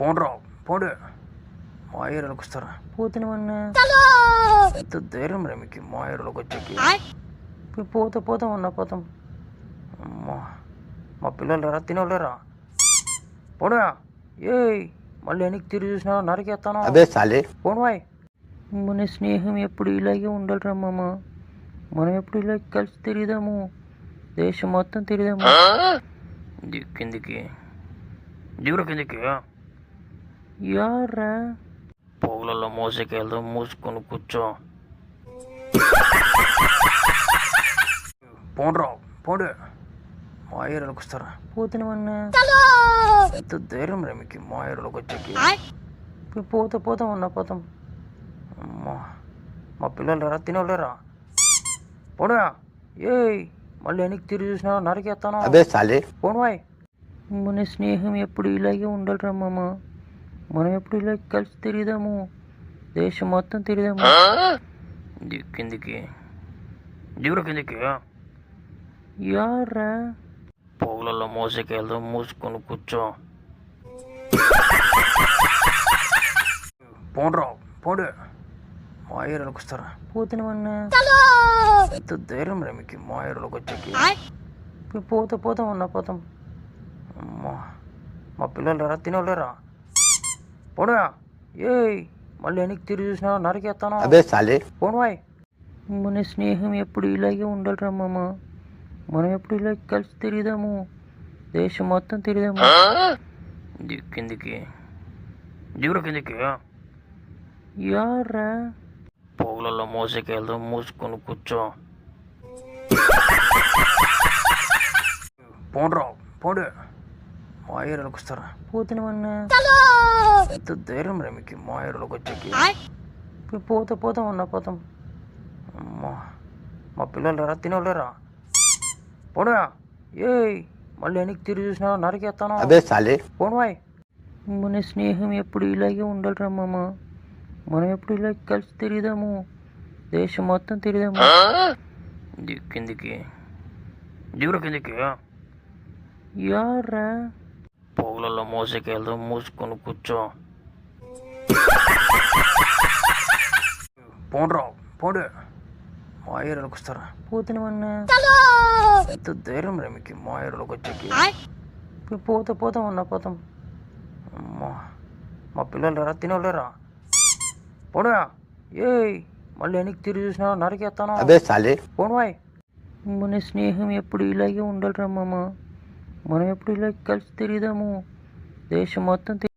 పోండ్రా పోండి. మా ఏరియాలోకి వస్తారా? పోతే ఎంత ధైర్యం రా మీకు మా ఏరియాలోకి వచ్చేకి. పోతే పోతాం అన్న పోతాం. అమ్మా మా పిల్లలు లేరా? తినలేరా పోడా ఏయ్ మళ్ళీ వెనక్కి తిరిగి చూసినా నరికేస్తాను. అబే సాలే పోన్వాయ్ మన స్నేహం ఎప్పుడు ఇలాగే ఉండాలిరా మామ. మనం ఎప్పుడు ఇలా కలిసి తిరిగిదాము దేశం మొత్తం తిరిగిదాము కిందికి. దిగురు కిందికి. యారా? పోగులలో మోసేకెళ్దాం మూసుకొని కూర్చో. పోండ్రా పోండి. మా ఏరియాలోకి వస్తారా? పోతున్నామన్నా ఎంత ధైర్యం రా మీకు మా ఏరియాలోకి వచ్చేకి. పోతే పోతాం అన్న పోతాం. అమ్మా మా పిల్లలు లేరా? తినలేరా పోడా ఏయ్ మళ్ళీ వెనక్కి తిరిగి చూసినా నరికేస్తాను? అబే సాలే. పోన్వాయ్ మన స్నేహం ఎప్పుడు ఇలాగే ఉండాలిరా మామ. మనం ఎప్పుడు ఇలా కలిసి తిరిగిదాము దేశం మొత్తం తిరిగిదాము కిందికి. దిగురు కిందికి. యారా పోగులలో మోసేకెళ్దాం మూసుకొని కూర్చో. పోండ్రా పోండి. మా ఏరియాలోకి వస్తారా? పోతున్నామన్నా ఎంత ధైర్యం రా మీకు మా ఏరియాలోకి వచ్చేకి. పోతే పోతాం అన్న పోతాం. అమ్మా మా పిల్లలు లేరా? తినలేరా పోడా ఏయ్ మళ్ళీ వెనక్కి తిరిగి చూసినా నరికేస్తాను. అబే సాలే పోన్వాయ్ మన స్నేహం ఎప్పుడు ఇలాగే ఉండాలిరా మామ. మనం ఎప్పుడు ఇలా కలిసి తిరిగిదాము. దేశం మొత్తం తిరిగిదాము. ది- కిందికి. దిగురు కిందికి. యారా పోగులలో మోసేకెళ్దాం మూసుకొని కూర్చో. పోండ్రా పోండి. మా ఏరియాలోకి వస్తారా పోతున్నామన్నా ఎంత ధైర్యం రా మీకు మా ఏరియాలోకి వచ్చేకి పోతే పోతాం అన్న పోతాం. అమ్మా మా పిల్లలు లేరా? తినలేరా పోడా ఏయ్ మళ్ళీ వెనక్కి తిరిగి చూసినా నరికేస్తాను? అబే సాలే. పోన్వాయ్ మన స్నేహం ఎప్పుడు ఇలాగే ఉండాలిరా మామ. మనం ఎప్పుడు ఇలా కలిసి తిరిగిదాము. దేశం మొత్తం తిరిగిదాము. ది- కిందికి. దిగురు కిందికి. యారా పోగులలో మోసేకెళ్దాం మూసుకొని కూర్చో. పోండ్రా పోండి మా ఏరియాలోకి వస్తారా? పోతున్నామన్నా. ఎంత ధైర్యం రా మీకు మా ఏరియాలోకి వచ్చేకి. ఇప్పుడు పోతే పోతాం అన్న పోతాం. అమ్మా మా పిల్లలు లేరా తినలేరా పోడా ఏయ్ మళ్ళీ వెనక్కి తిరిగి చూసినా నరికేస్తాను? అబే సాలే. పోన్వాయ్ మన స్నేహం ఎప్పుడు ఇలాగే ఉండాలిరా మామ. మనం ఎప్పుడు ఇలా కలిసి తిరిగిదాము? దేశం మొత్తం